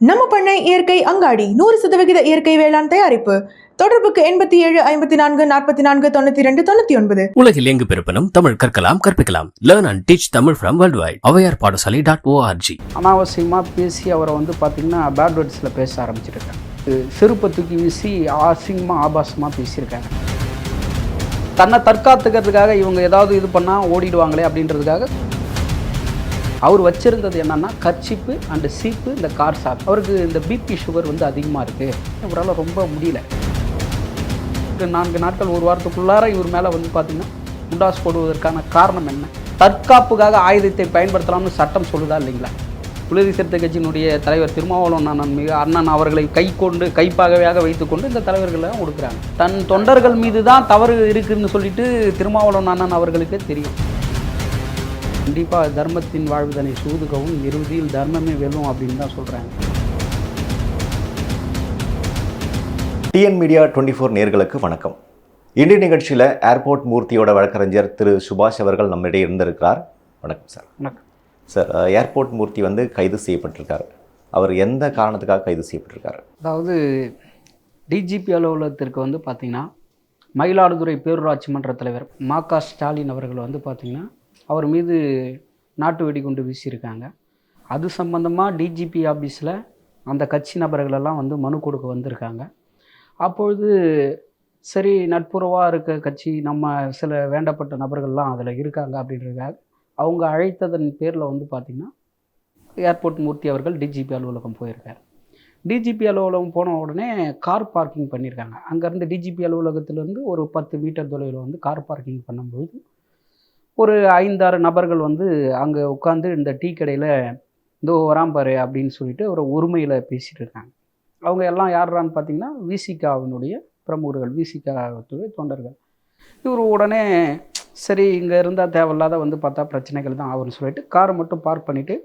நம்ம பண்ணை இயற்கை அங்காடி நூறு சதவிகித இயற்கை வேளாண் தயாரிப்பு. தொடர்புக்கு எண்பத்தி ஏழு ஐம்பத்தி நான்கு நாற்பத்தி நான்கு தொண்ணூத்தி ரெண்டு தொண்ணூத்தி ஒன்பது. உலகில் எங்கு பிறப்பினும் தமிழ் கற்கலாம் கற்பிக்கலாம். Learn and teach Tamil from world wide Avaiyar Padasalai dot ORG அனாவசியமாக பேசி அவரை வந்து பார்த்திங்கன்னா பேட் வேர்ட்ஸில் பேச ஆரம்பிச்சிருக்காங்க செருப்பை தூக்கி வீசி அசிங்கமாக ஆபாசமாக பேசியிருக்காங்க தன்னை தற்காத்துக்கிறதுக்காக இவங்க ஏதாவது இது பண்ணால் ஓடிடுவாங்களே அப்படின்றதுக்காக அவர் வச்சிருந்தது என்னன்னா கர்ச்சிப்பு அண்டு சீப்பு இந்த கார் சாப். அவருக்கு இந்த பிபி சுகர் வந்து அதிகமாக இருக்குது இவரால் ரொம்ப முடியல. நான்கு நாட்கள் ஒரு வாரத்துக்குள்ளார இவர் மேலே வந்து பார்த்திங்கன்னா முண்டாஸ் போடுவதற்கான காரணம் என்ன? தற்காப்புக்காக ஆயுதத்தை பயன்படுத்தலாம்னு சட்டம் சொல்லுதா இல்லைங்களா? புலிதி சிறுத்தை கட்சியினுடைய தலைவர் திருமாவளவன் அண்ணன் மிக அண்ணன் அவர்களை கை கொண்டு கைப்பாகவையாக வைத்துக்கொண்டு இந்த தலைவர்களை கொடுக்குறாங்க தன் தொண்டர்கள் மீது தான் தவறு இருக்குன்னு சொல்லிட்டு திருமாவளவன் அண்ணன் அவர்களுக்கு தெரியும். கண்டிப்பாக தர்மத்தின் வாழ்வுதனை சூதுகவும் இறுதியில் தர்மமே வெல்லும் அப்படின்னு தான் சொல்கிறாங்க டிஎன் மீடியா டுவெண்ட்டி ஃபோர் நேர்களுக்கு வணக்கம். இன்றைய நிகழ்ச்சியில் ஏர்போர்ட் மூர்த்தியோட வழக்கறிஞர் திரு சுபாஷ் அவர்கள் நம்மிடையே இருந்திருக்கிறார். வணக்கம் சார். வணக்கம். சார் ஏர்போர்ட் மூர்த்தி வந்து கைது செய்யப்பட்டிருக்கார். அவர் எந்த காரணத்துக்காக கைது செய்யப்பட்டிருக்காரு? அதாவது டிஜிபி அலுவலகத்திற்கு வந்து பார்த்திங்கன்னா மயிலாடுதுறை பேரூராட்சி மன்ற தலைவர் மா க ஸ்டாலின் அவர்கள் வந்து பார்த்திங்கன்னா அவர் மீது நாட்டு வெடிகுண்டு வீசியிருக்காங்க. அது சம்பந்தமாக டிஜிபி ஆஃபீஸில் அந்த கட்சி நபர்களெல்லாம் வந்து மனு கொடுக்க வந்திருக்காங்க. அப்பொழுது சரி நட்புறவாக இருக்க கட்சி நம்ம சில வேண்டப்பட்ட நபர்கள்லாம் அதில் இருக்காங்க அப்படின்றதுக்காக அவங்க அழைத்ததன் பேரில் வந்து பார்த்திங்கன்னா ஏர்போர்ட் மூர்த்தி அவர்கள் டிஜிபி அலுவலகம் போயிருக்கார். டிஜிபி அலுவலகம் போன உடனே கார் பார்க்கிங் பண்ணியிருக்காங்க. அங்கேருந்து டிஜிபி அலுவலகத்திலேருந்து ஒரு பத்து மீட்டர் தொலைவில் வந்து கார் பார்க்கிங் பண்ணும்பொழுது ஒரு ஐந்தாறு நபர்கள் வந்து அங்கே உட்காந்து இந்த டீ கடையில் இதோ வராம் பாரு அப்படின்னு சொல்லிட்டு ஒரு உரிமையில் பேசிகிட்டு இருக்காங்க. அவங்க எல்லாம் யாருறான்னு பார்த்தீங்கன்னா விசிகாவினுடைய பிரமுகர்கள் விசிகாவுடைய தொண்டர்கள். இவர் உடனே சரி இங்கே இருந்தால் தேவையில்லாத வந்து பார்த்தா பிரச்சனைகள் தான் ஆகும்னு சொல்லிட்டு காரை மட்டும் பார்க் பண்ணிவிட்டு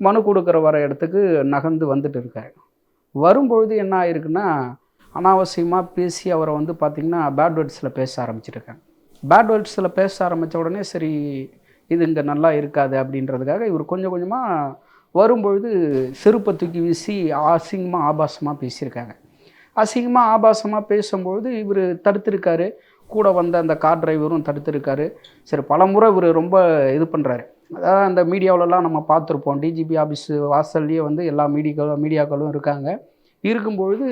மனு கொடுக்குற வர இடத்துக்கு நகர்ந்து வந்துட்டு இருக்காரு. வரும்பொழுது என்ன ஆயிருக்குன்னா அனாவசியமாக பேசி அவரை வந்து பார்த்திங்கன்னா பேட் வேர்ட்ஸில் பேச ஆரம்பிச்சிருக்காங்க பேட் வேர்ட்ஸில் பேச ஆரம்பித்த உடனே சரி இது இங்கே நல்லா இருக்காது அப்படின்றதுக்காக இவர் கொஞ்சம் கொஞ்சமாக வரும்பொழுது செருப்பை தூக்கி வீசி அசிங்கமாக ஆபாசமாக பேசியிருக்காங்க. அசிங்கமாக ஆபாசமாக பேசும்பொழுது இவர் தடுத்திருக்காரு. கூட வந்த அந்த கார் டிரைவரும் தடுத்திருக்காரு. சரி பலமுறை இவர் ரொம்ப இது பண்ணுறாரு அதாவது அந்த மீடியாவிலலாம் நம்ம பார்த்துருப்போம். டிஜிபி ஆஃபீஸ் வாசல்லையே வந்து எல்லா மீடியாக்களும் மீடியாக்களும் இருக்காங்க. இருக்கும்பொழுது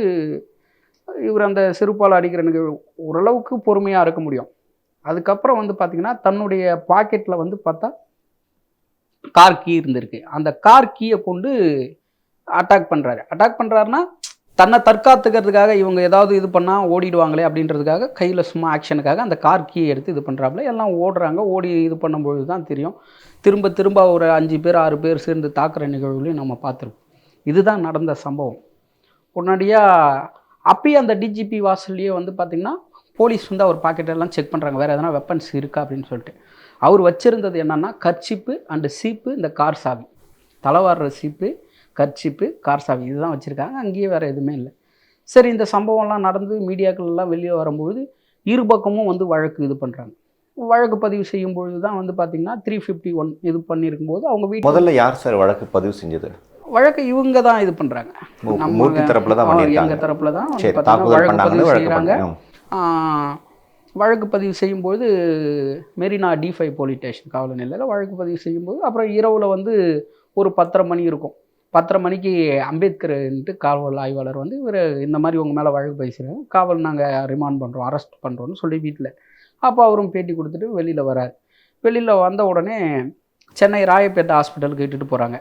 இவர் அந்த செருப்பால் அடிக்கிறனுக்கு ஓரளவுக்கு பொறுமையாக இருக்க முடியும். அதுக்கப்புறம் வந்து பார்த்திங்கன்னா தன்னுடைய பாக்கெட்டில் வந்து பார்த்தா கார் கீ இருந்திருக்கு. அந்த கார் கீயை கொண்டு அட்டாக் பண்ணுறாரு அட்டாக் பண்ணுறாருன்னா தன்னை தற்காத்துக்கிறதுக்காக இவங்க ஏதாவது இது பண்ணால் ஓடிடுவாங்களே அப்படின்றதுக்காக கையில் சும்மா ஆக்ஷனுக்காக அந்த கார் கீயை எடுத்து இது பண்ணுறாப்புல எல்லாம் ஓடுறாங்க. ஓடி இது பண்ணும்பொழுது தான் தெரியும். திரும்ப திரும்ப ஒரு அஞ்சு பேர் ஆறு பேர் சேர்ந்து தாக்குற நிகழ்வுகளையும் நம்ம பார்த்துருப்போம். இதுதான் நடந்த சம்பவம். உடனடியாக அப்பயே அந்த டிஜிபி வாசல்லையே வந்து பார்த்திங்கன்னா போலீஸ் வந்து அவர் பாக்கெட்டெல்லாம் செக் பண்ணுறாங்க வேறு எதனா வெப்பன்ஸ் இருக்கா அப்படின்னு சொல்லிட்டு. அவர் வச்சிருந்தது என்னன்னா கர்ச்சிப்பு அண்டு சீப்பு இந்த கார் சாவி. தலைவாடுற சீப்பு கர்ச்சிப்பு கார் சாவி. இதுதான் வச்சுருக்காங்க. அங்கேயே வேறு எதுவுமே இல்லை. சரி இந்த சம்பவம்லாம் நடந்து மீடியாக்கள் எல்லாம் வெளியே வரும்பொழுது இரு பக்கமும் வந்து வழக்கு இது பண்ணுறாங்க வழக்கு பதிவு செய்யும் பொழுது தான் வந்து பார்த்திங்கன்னா த்ரீ ஃபிஃப்டி ஒன் இது பண்ணியிருக்கும்போது அவங்க வீட்டு முதல்ல யார் சார் வழக்கு பதிவு செஞ்சது? வழக்கு இவங்க தான் இது பண்ணுறாங்க மூ- மூர்த்தி தரப்புல தான். எங்கள் தரப்பில் தான் வழக்கு பதிவு செய்கிறாங்க வழக்கு பதிவு செய்யும்போது மெரினா டிஃபை போலீஸ் ஸ்டேஷன் காவல் நிலையில் வழக்கு பதிவு செய்யும்போது அப்புறம் இரவில் வந்து ஒரு பத்தரை மணி இருக்கும். பத்தரை மணிக்கு அம்பேத்கர்ன்ட்டு காவல் ஆய்வாளர் வந்து இவர் இந்த மாதிரி உங்கள் மேலே வழக்கு பதிவு காவல் நாங்கள் ரிமாண்ட் பண்ணுறோம் அரெஸ்ட் பண்ணுறோன்னு சொல்லி வீட்டில் அப்போ அவரும் பேட்டி கொடுத்துட்டு வெளியில் வரார் வெளியில் வந்த உடனே சென்னை ராயப்பேட்டை ஹாஸ்பிட்டலுக்கு இட்டுட்டு போகிறாங்க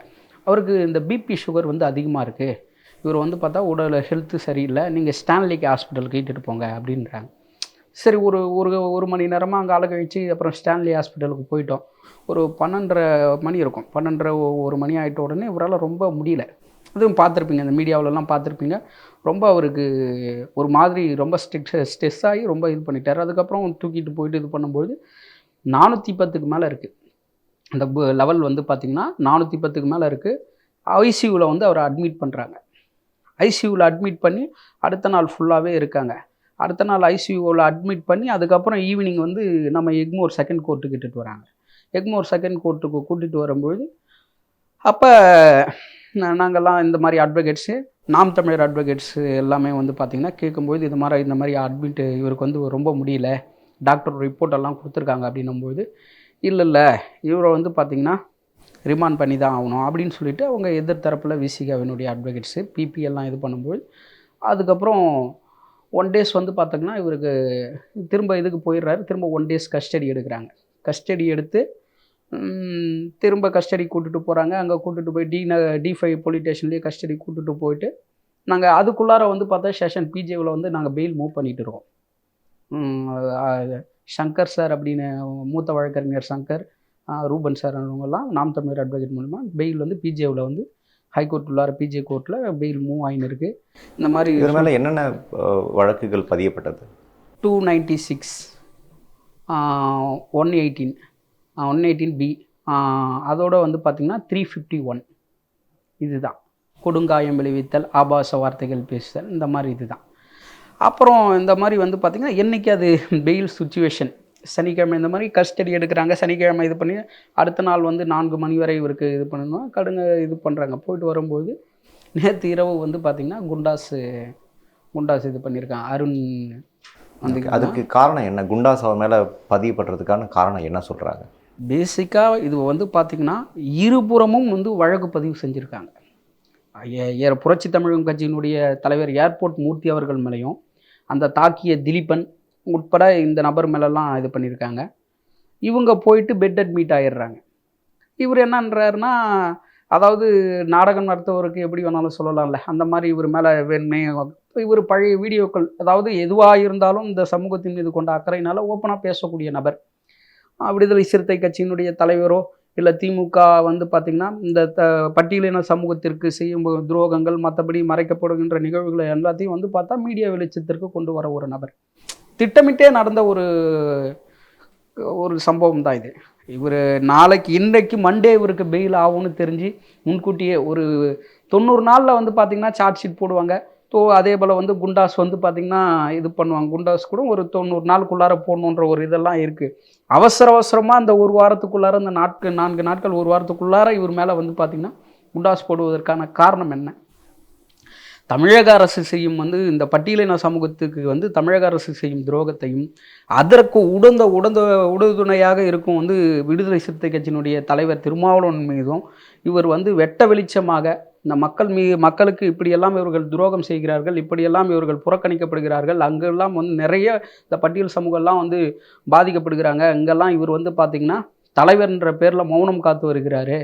அவருக்கு இந்த பிபி சுகர் வந்து அதிகமாக இருக்குது இவர் வந்து பார்த்தா உடல் ஹெல்த்து சரியில்லை. நீங்கள் ஸ்டான்லிக்கு ஹாஸ்பிட்டலுக்கு இட்டுட்டு போங்க அப்படின்றாங்க. சரி ஒரு ஒரு ஒரு மணி நேரமாக அங்கே ஆளை கழிச்சு அப்புறம் ஸ்டான்லி ஹாஸ்பிட்டலுக்கு போயிட்டோம். ஒரு பன்னெண்டரை மணி இருக்கும். பன்னெண்டரை ஒரு மணி ஆகிட்ட உடனே இவரால் ரொம்ப முடியல. அதுவும் பார்த்துருப்பீங்க இந்த மீடியாவிலலாம் பார்த்துருப்பீங்க. ரொம்ப அவருக்கு ஒரு மாதிரி ரொம்ப ஸ்ட்ரெஸ் ஸ்ட்ரெஸ் ஆகி ரொம்ப இது பண்ணிட்டார். அதுக்கப்புறம் தூக்கிட்டு போயிட்டு இது பண்ணும்போது நானூற்றி பத்துக்கு மேலே இருக்குது அந்த லெவல் வந்து பார்த்திங்கன்னா நானூற்றி பத்துக்கு மேலே இருக்குது ஐசியூவில் வந்து அவரை அட்மிட் பண்ணுறாங்க ஐசியூவில் அட்மிட் பண்ணி அடுத்த நாள் ஃபுல்லாகவே இருக்காங்க. அடுத்த நாள் ஐசியூவில் அட்மிட் பண்ணி அதுக்கப்புறம் ஈவினிங் வந்து நம்ம எக்மோர் செகண்ட் கோர்ட்டுக்கு இட்டுட்டு வராங்க. எக்மோர் செகண்ட் கோர்ட்டுக்கு கூட்டிகிட்டு வரும்பொழுது அப்போ நாங்கள்லாம் இந்த மாதிரி அட்வொகேட்ஸு நாம் தமிழர் அட்வொகேட்ஸ் எல்லாமே வந்து பார்த்திங்கன்னா கேட்கும்போது இது மாதிரி இந்த மாதிரி அட்மிட் இவருக்கு வந்து ரொம்ப முடியல. டாக்டர் ரிப்போர்ட் எல்லாம் கொடுத்துருக்காங்க அப்படின்னும்போது இல்லை இல்லை இவரை வந்து பார்த்திங்கன்னா ரிமாண்ட் பண்ணி தான் ஆகணும் அப்படின்னு சொல்லிட்டு அவங்க எதிர் தரப்பில் விசிகாவினுடைய அட்வொகேட்ஸு பிபிஎல்லாம் இது பண்ணும்போது அதுக்கப்புறம் ஒன் டேஸ் வந்து பார்த்தோங்கன்னா இவருக்கு திரும்ப இதுக்கு போயிடுறாரு. திரும்ப ஒன் டேஸ் கஸ்டடி எடுக்கிறாங்க. கஸ்டடி எடுத்து திரும்ப கஸ்டடி கூட்டுட்டு போகிறாங்க அங்கே கூட்டுட்டு போய் T N T five police ஸ்டேஷன்லேயே custody கூட்டுட்டு போயிட்டு நாங்கள் அதுக்குள்ளார வந்து பார்த்தா செஷன் பிஜேவில் வந்து நாங்கள் பெயில் மூவ் பண்ணிகிட்டு இருக்கோம். சங்கர் சார் அப்படின்னு மூத்த வழக்கறிஞர் சங்கர் ரூபன் சார் அவங்கெல்லாம் நாம் தமிழர் அட்வொகேட் மூலமாக பெயில் வந்து பிஜேவில் வந்து ஹைகோர்ட் உள்ளார பிஜே கோர்ட்டில் பெயில் மூவ் ஆகின்னு இருக்கு இந்த மாதிரி இவர் மேலே என்னென்ன வழக்குகள் பதியப்பட்டது? Two ninety six one eighteen one eighteen B அதோட வந்து பார்த்திங்கன்னா த்ரீ ஃபிஃப்டி ஒன் இதுதான். கொடுங்காயம் விளைவித்தல் ஆபாச வார்த்தைகள் பேசுதல் இந்த மாதிரி இதுதான். அப்புறம் இந்த மாதிரி வந்து பார்த்திங்கன்னா என்றைக்கு அது பெயில் சுச்சுவேஷன் சனிக்கிழமை இந்த மாதிரி கஸ்டடி எடுக்கிறாங்க. சனிக்கிழமை இது பண்ணி அடுத்த நாள் வந்து நான்கு மணி வரை இவருக்கு இது பண்ணணும் கடுங்க இது பண்ணுறாங்க போயிட்டு வரும்போது நேற்று இரவு வந்து பார்த்திங்கன்னா குண்டாஸ் குண்டாஸ் இது பண்ணியிருக்காங்க அருண் வந்து அதுக்கு காரணம் என்ன? குண்டாஸ் அவர் மேலே பதியப்படுறதுக்கான காரணம் என்ன சொல்கிறாங்க பேசிக்காக இது வந்து பார்த்திங்கன்னா இருபுறமும் வந்து வழக்கு பதிவு செஞ்சுருக்காங்க. புரட்சி தமிழகம் கட்சியினுடைய தலைவர் ஏர்போர்ட் மூர்த்தி அவர்கள் மேலேயும் அந்த தாக்கிய திலீபன் உட்பட இந்த நபர் மேலெல்லாம் இது பண்ணியிருக்காங்க. இவங்க போயிட்டு பெட் அட்மிட் ஆயிடுறாங்க. இவர் என்னன்றாருன்னா அதாவது நாடகம் நடத்துவருக்கு எப்படி வேணாலும் சொல்லலாம்ல. அந்த மாதிரி இவர் மேலே வேணுமே இவர் பழைய வீடியோக்கள் அதாவது எதுவாக இருந்தாலும் இந்த சமூகத்தின் மீது கொண்ட அக்கறையினால ஓப்பனாக பேசக்கூடிய நபர். விடுதலை சிறுத்தை கட்சியினுடைய தலைவரோ இல்லை திமுக வந்து பார்த்திங்கன்னா இந்த த பட்டியலின சமூகத்திற்கு செய்யும் துரோகங்கள் மற்றபடி மறைக்கப்படுகின்ற நிகழ்வுகளை எல்லாத்தையும் வந்து பார்த்தா மீடியா வெளிச்சத்திற்கு கொண்டு வர ஒரு நபர். திட்டமிட்டே நடந்த ஒரு ஒரு சம்பவம் தான் இது. இவர் நாளைக்கு இன்றைக்கு மண்டே இவருக்கு பெயில் ஆகும்னு தெரிஞ்சு முன்கூட்டியே ஒரு தொண்ணூறு நாளில் வந்து பார்த்திங்கன்னா சார்ஜ் ஷீட் போடுவாங்க. ஸோ அதே போல் வந்து குண்டாஸ் வந்து பார்த்திங்கன்னா இது பண்ணுவாங்க. குண்டாஸ் கூட ஒரு தொண்ணூறு நாளுக்குள்ளார போடணுன்ற ஒரு இதெல்லாம் இருக்குது அவசர அவசரமாக அந்த ஒரு வாரத்துக்குள்ளார அந்த நாட்கள் நான்கு நாட்கள் ஒரு வாரத்துக்குள்ளார இவர் மேலே வந்து பார்த்திங்கன்னா குண்டாஸ் போடுவதற்கான காரணம் என்ன? தமிழக அரசு செய்யும் வந்து இந்த பட்டியலின சமூகத்துக்கு வந்து தமிழக அரசு செய்யும் துரோகத்தையும் அதற்கு உடந்த உடந்த உடதுணையாக இருக்கும் வந்து விடுதலை சிறுத்தை கட்சியினுடைய தலைவர் திருமாவளவன் மீதும் இவர் வந்து வெட்ட வெளிச்சமாக இந்த மக்கள் மீ மக்களுக்கு இப்படியெல்லாம் இவர்கள் துரோகம் செய்கிறார்கள் இப்படியெல்லாம் இவர்கள் புறக்கணிக்கப்படுகிறார்கள் அங்கெல்லாம் வந்து நிறைய இந்த பட்டியல் சமூகம்லாம் வந்து பாதிக்கப்படுகிறாங்க இங்கெல்லாம் இவர் வந்து பார்த்திங்கன்னா தலைவர்ன்ற பேரில் மௌனம் காத்து வருகிறாரு.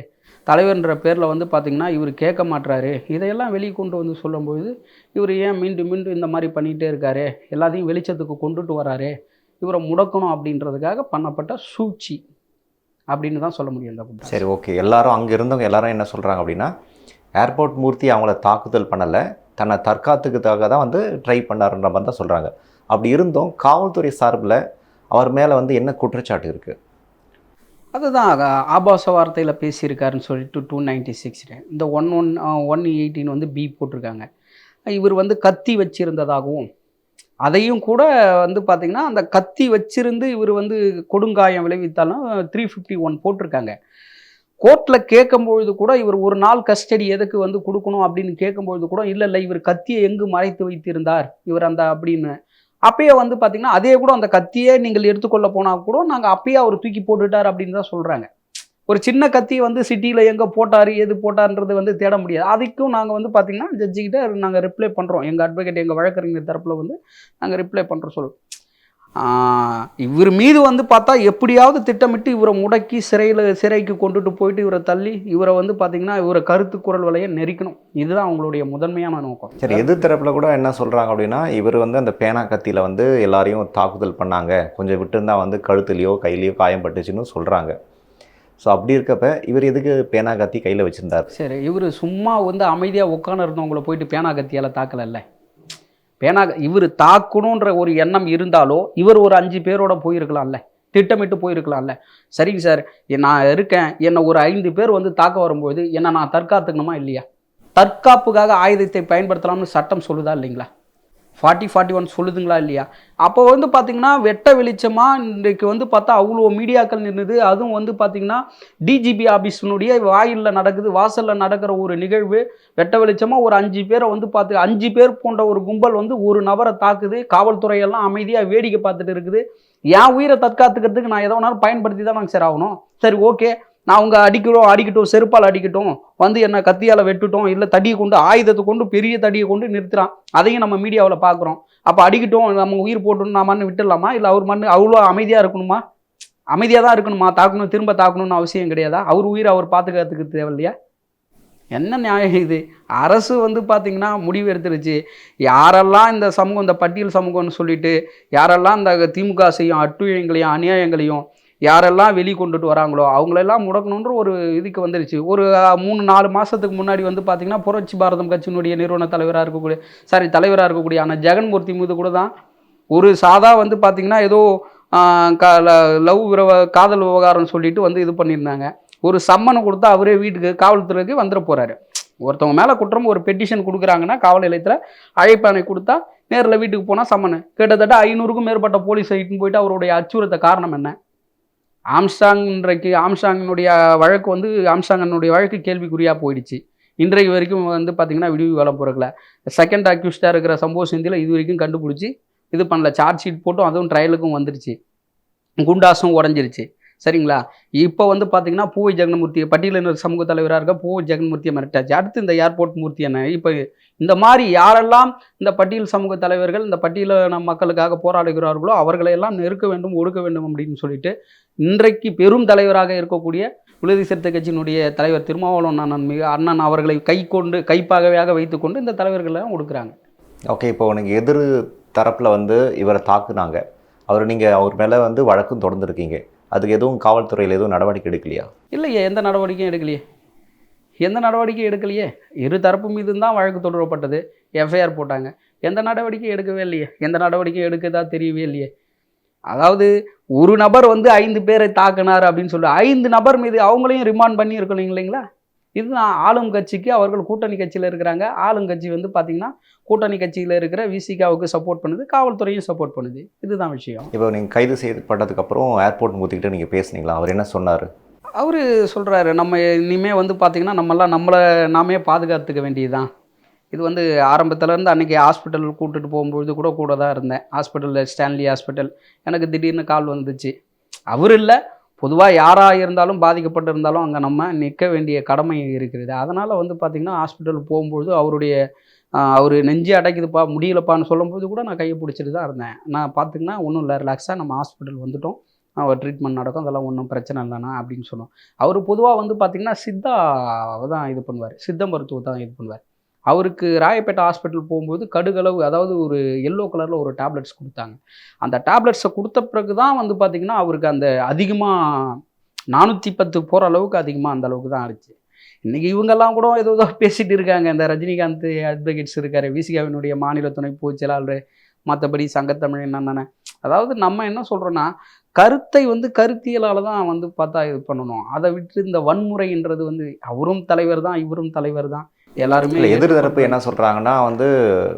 தலைவர்ன்ற பேரில் வந்து பார்த்திங்கன்னா இவர் கேட்க மாட்டுறாரு இதையெல்லாம் வெளியே கொண்டு வந்து சொல்லும்போது இவர் ஏன் மீண்டும் மீண்டும் இந்த மாதிரி பண்ணிகிட்டே இருக்காரு? எல்லாத்தையும் வெளிச்சத்துக்கு கொண்டுட்டு வராரு. இவரை முடக்கணும் அப்படின்றதுக்காக பண்ணப்பட்ட சூழ்ச்சி அப்படின்னு தான் சொல்ல முடியும் இந்த சரி ஓகே. எல்லாரும் அங்கே இருந்தவங்க எல்லாரும் என்ன சொல்கிறாங்க அப்படின்னா ஏர்போர்ட் மூர்த்தி அவங்கள தாக்குதல் பண்ணலை தன்னை தற்காத்துக்கிறதுக்காக தான் வந்து ட்ரை பண்ணாருன்ற மாதிரி தான் சொல்கிறாங்க அப்படி இருந்தும் காவல்துறை சார்பில் அவர் மேலே வந்து என்ன குற்றச்சாட்டு இருக்குது அதுதான் ஆபாச வார்த்தையில் பேசியிருக்காருன்னு சொல்லிட்டு டூ நைன்டி சிக்ஸ் இந்த ஒன் ஒன் ஒன் எயிட்டின் வந்து பி போட்டிருக்காங்க. இவர் வந்து கத்தி வச்சிருந்ததாகவும் அதையும் கூட வந்து பார்த்திங்கன்னா அந்த கத்தி வச்சிருந்து இவர் வந்து கொடுங்காயம் விளைவித்தாலும் த்ரீ ஃபிஃப்டி ஒன் போட்டிருக்காங்க. கோர்ட்டில் கேட்கும்பொழுது கூட இவர் ஒரு நாள் கஸ்டடி எதுக்கு வந்து கொடுக்கணும் அப்படின்னு கேட்கும்பொழுது கூட இல்லை இல்லை இவர் கத்தியை எங்கு மறைத்து வைத்திருந்தார்? இவர் அந்த அப்படின்னு அப்பயே வந்து பார்த்தீங்கன்னா அதே கூட அந்த கத்தியே நீங்கள் எடுத்துக்கொள்ள போனால் கூட நாங்கள் அப்பயே அவர் தூக்கி போட்டுட்டார் அப்படின்னு தான் சொல்கிறாங்க ஒரு சின்ன கத்தி வந்து சிட்டியில் எங்கே போட்டார் எது போட்டார்ன்றது வந்து தேட முடியாது. அதுக்கும் நாங்கள் வந்து பார்த்திங்கன்னா ஜட்ஜிக்கிட்ட நாங்கள் ரிப்ளை பண்ணுறோம் எங்கள் அட்வொகேட் எங்கள் வழக்கறிஞர் தரப்பில் வந்து நாங்கள் ரிப்ளை பண்ணுறோம் சொல்லுவோம் இவர் மீது வந்து பார்த்தா எப்படியாவது திட்டமிட்டு இவரை முடக்கி சிறையில் சிறைக்கு கொண்டுட்டு போயிட்டு இவரை தள்ளி இவரை வந்து பார்த்தீங்கன்னா இவரை கருத்து குரல் வலையை நெரிக்கணும். இதுதான் அவங்களுடைய முதன்மையான நோக்கம். சரி எதிர் தரப்பில் கூட என்ன சொல்கிறாங்க அப்படின்னா இவர் வந்து அந்த பேனா கத்தியில் வந்து எல்லாரையும் தாக்குதல் பண்ணாங்க. கொஞ்சம் விட்டுருந்தா வந்து கழுத்துலையோ கையிலையோ காயம் பட்டுச்சுன்னு சொல்கிறாங்க ஸோ அப்படி இருக்கப்ப இவர் எதுக்கு பேனா கத்தி கையில் வச்சுருந்தார்? சரி இவர் சும்மா வந்து அமைதியாக உட்காந்து இருந்தவங்கள போயிட்டு பேனா கத்தியால் தாக்கலல்ல பேனா இவர் தாக்கணுன்ற ஒரு எண்ணம் இருந்தாலோ இவர் ஒரு அஞ்சு பேரோட போயிருக்கலாம்ல. திட்டமிட்டு போயிருக்கலாம்ல. சரிங்க சார் நான் இருக்கேன். என்னை ஒரு ஐந்து பேர் வந்து தாக்க வரும்போது என்னை நான் தற்காத்துக்கணுமா இல்லையா? தற்காப்புக்காக ஆயுதத்தை பயன்படுத்தலாம்னு சட்டம் சொல்லுதா இல்லைங்களா? ஃபார்ட்டி ஃபார்ட்டி ஒன் சொல்லுதுங்களா இல்லையா? அப்போ வந்து பார்த்தீங்கன்னா வெட்ட வெளிச்சமாக இன்றைக்கு வந்து பார்த்தா அவ்வளோ மீடியாக்கள் நின்றுது அதுவும் வந்து பார்த்திங்கன்னா டிஜிபி ஆஃபீஸினுடைய வாயிலில் நடக்குது வாசலில் நடக்கிற ஒரு நிகழ்வு. வெட்ட வெளிச்சமாக ஒரு அஞ்சு பேரை வந்து பார்த்து அஞ்சு பேர் போன்ற ஒரு கும்பல் வந்து ஒரு நபரை தாக்குது. காவல்துறையெல்லாம் அமைதியாக வேடிக்கை பார்த்துட்டு இருக்குது. என் உயிரை தற்காத்துக்கிறதுக்கு நான் எதோ ஒன்றாலும் பயன்படுத்தி தான் நாங்கள் சார் ஆகணும். சரி ஓகே நான் அவங்க அடிக்கிறோம் அடிக்கட்டும் செருப்பால் அடிக்கட்டும் வந்து என்ன கத்தியால் வெட்டுட்டோம் இல்லை தடியை கொண்டு ஆயுதத்தை கொண்டு பெரிய தடியை கொண்டு நிறுத்துறான். அதையும் நம்ம மீடியாவில் பார்க்குறோம் அப்போ அடிக்கட்டும் நம்ம உயிர் போட்டணும் நான் மண்ணு விட்டுடலாமா? இல்லை அவர் மண்ணு அவ்வளோ அமைதியாக இருக்கணுமா? அமைதியாக தான் இருக்கணுமா? தாக்கணும் திரும்ப தாக்கணும்னு அவசியம் கிடையாதா? அவர் உயிரை அவர் பார்த்துக்கிறதுக்கு தேவையில்லையா? என்ன நியாயம் இது? அரசு வந்து பார்த்திங்கன்னா முடிவு எடுத்துருச்சு. யாரெல்லாம் இந்த சமூகம் இந்த பட்டியல் சமூகம்னு சொல்லிட்டு யாரெல்லாம் இந்த திமுக செய்யும் அட்டுழியங்களையும் அநியாயங்களையும் யாரெல்லாம் வெளி கொண்டுட்டு வராங்களோ அவங்களெல்லாம் முடக்கணுன்ற ஒரு இதுக்கு வந்துருச்சு. ஒரு மூணு நாலு மாதத்துக்கு முன்னாடி வந்து பார்த்திங்கன்னா புரட்சி பாரதம் கட்சியினுடைய நிறுவன தலைவராக இருக்கக்கூடிய சாரி தலைவராக இருக்கக்கூடிய ஆனால் ஜெகன்மூர்த்தி மீது கூட தான் ஒரு சாதா வந்து பார்த்திங்கன்னா ஏதோ க லவ் விரவ காதல் விவகாரம் சொல்லிட்டு வந்து இது பண்ணியிருந்தாங்க. ஒரு சம்மனை கொடுத்தா அவரே வீட்டுக்கு காவல்துறைக்கு வந்துட போகிறாரு ஒருத்தவங்க மேலே குற்றம் ஒரு பெட்டிஷன் கொடுக்குறாங்கன்னா காவல் நிலையத்தில் அழைப்பானை கொடுத்தா நேரில் வீட்டுக்கு போனால் சம்மனு. கிட்டத்தட்ட ஐநூறுக்கும் மேற்பட்ட போலீஸ் இட்டுன்னு போயிட்டு அவருடைய அச்சுறுத்த காரணம் என்ன? ஆம்ஸ்டாங் இன்றைக்கு ஆம்ஸ்டாங்கினுடைய வழக்கு வந்து ஆம்ஸ்டாங்கனுடைய வழக்கு கேள்விக்குறியாக போயிடுச்சு. இன்றைக்கு வரைக்கும் வந்து பார்த்திங்கன்னா விடுவி வேலை பிறக்கல செகண்ட் அக்யூஸ்டாக இருக்கிற சம்பவ செந்தில் இது வரைக்கும் கண்டுபிடிச்சி இது பண்ணல. சார்ஜ் ஷீட் போட்டும் அதுவும் ட்ரையலுக்கும் வந்துருச்சு. குண்டாசும் உடஞ்சிருச்சு. சரிங்களா? இப்போ வந்து பார்த்தீங்கன்னா பூவை ஜெகன்மூர்த்தி பட்டியலினர் சமூக தலைவராக இருக்க பூவை ஜெகன்மூர்த்தியை மிரட்டாச்சு அடுத்து இந்த ஏர்போர்ட் மூர்த்தி என்ன? இப்போ இந்த மாதிரி யாரெல்லாம் இந்த பட்டியல் சமூக தலைவர்கள் இந்த பட்டியலின மக்களுக்காக போராடுகிறார்களோ அவர்களையெல்லாம் நெருக்க வேண்டும் ஒடுக்க வேண்டும் அப்படின்னு சொல்லிட்டு இன்றைக்கு பெரும் தலைவராக இருக்கக்கூடிய விடுதலை சிறுத்தை கட்சியினுடைய தலைவர் திருமாவளவன் அண்ணன் மிக அண்ணன் அவர்களை கை கொண்டு கைப்பாகவையாக வைத்துக்கொண்டு இந்த தலைவர்களை கொடுக்குறாங்க ஓகே இப்போ உனக்கு எதிர் தரப்பில் வந்து இவரை தாக்குனாங்க. அவர் நீங்கள் அவர் மேலே வந்து வழக்கும் தொடர்ந்துருக்கீங்க. அதுக்கு எதுவும் காவல்துறையில் எதுவும் நடவடிக்கை எடுக்கலையா? இல்லையே எந்த நடவடிக்கையும் எடுக்கலையே. எந்த நடவடிக்கையும் எடுக்கலையே. இரு தரப்பு மீது தான் வழக்கு தொடரப்பட்டது. எஃப்ஐஆர் போட்டாங்க. எந்த நடவடிக்கையும் எடுக்கவே இல்லையே. எந்த நடவடிக்கையும் எடுக்கதா தெரியவே இல்லையே. அதாவது ஒரு நபர் வந்து ஐந்து பேரை தாக்குனார் அப்படின்னு சொல்லி ஐந்து நபர் மீது அவங்களையும் ரிமாண்ட் பண்ணி இருக்கணும் இல்லைங்களா? இதுதான் ஆளும் கட்சிக்கு அவர்கள் கூட்டணி கட்சியில் இருக்கிறாங்க. ஆளும் கட்சி வந்து பார்த்திங்கன்னா கூட்டணி கட்சியில் இருக்கிற விசிகாவுக்கு சப்போர்ட் பண்ணுது காவல்துறையும் சப்போர்ட் பண்ணுது. இதுதான் விஷயம். இப்போ நீங்கள் கைது செய்யப்பட்டதுக்கப்புறம் ஏர்போர்ட் மூத்திக்கிட்டு நீங்கள் பேசுனீங்களா? அவர் என்ன சொன்னார்? அவர் சொல்கிறாரு நம்ம இனிமேல் வந்து பார்த்திங்கன்னா நம்மலாம் நம்மளை நாமே பாதுகாத்துக்க வேண்டியதுதான். இது வந்து ஆரம்பத்துலேருந்து அன்றைக்கி ஹாஸ்பிட்டல் கூட்டிட்டு போகும்பொழுது கூட கூட தான் இருந்தேன். ஹாஸ்பிட்டலில் ஸ்டான்லி ஹாஸ்பிட்டல் எனக்கு திடீர்னு கால் வந்துச்சு. அவர் இல்லை பொதுவாக யாராக இருந்தாலும் பாதிக்கப்பட்டிருந்தாலும் அங்கே நம்ம நிற்க வேண்டிய கடமை இருக்கிறது. அதனால் வந்து பார்த்திங்கன்னா ஹாஸ்பிட்டல் போகும்பொழுது அவருடைய அவர் நெஞ்சு அடைக்குதுப்பா முடியலப்பான்னு சொல்லும்போது கூட நான் கையை பிடிச்சிட்டு தான் இருந்தேன். நான் பார்த்திங்கன்னா ஒன்றும் இல்லை ரிலாக்ஸாக நம்ம ஹாஸ்பிட்டல் வந்துட்டோம். அவர் ட்ரீட்மெண்ட் நடக்கும் அதெல்லாம் ஒன்றும் பிரச்சனை இல்லைண்ணா அப்படின்னு சொன்னோம். அவர் பொதுவாக வந்து பார்த்திங்கன்னா சித்தா தான் இது பண்ணுவார். சித்த மருத்துவம் தான் இது பண்ணுவார். அவருக்கு ராயப்பேட்டை ஹாஸ்பிட்டல் போகும்போது கடுகளவு அதாவது ஒரு எல்லோ கலரில் ஒரு டேப்லெட்ஸ் கொடுத்தாங்க. அந்த டேப்லெட்ஸை கொடுத்த பிறகு தான் வந்து பார்த்திங்கன்னா அவருக்கு அந்த அதிகமாக நானூற்றி பத்து போகிற அளவுக்கு அதிகமாக அந்த அளவுக்கு தான் ஆச்சு. இன்றைக்கி இவங்கெல்லாம் கூட ஏதோ ஏதோ பேசிகிட்டு இருக்காங்க. இந்த ரஜினிகாந்த் அட்வொகேட்ஸ் இருக்கார் விசிகாவினுடைய மாநில துணை பொதுச் செயலாளர் மற்றபடி சங்கத்தமிழ் என்னென்ன அதாவது நம்ம என்ன சொல்கிறோன்னா கருத்தை வந்து கருத்தியலால் தான் வந்து பார்த்தா இது பண்ணணும். அதை விட்டு இந்த வன்முறைன்றது வந்து அவரும் தலைவர் தான் இவரும் தலைவர் தான். எல்லாருமே இல்லை எதிர் தரப்பு என்ன சொல்கிறாங்கன்னா வந்து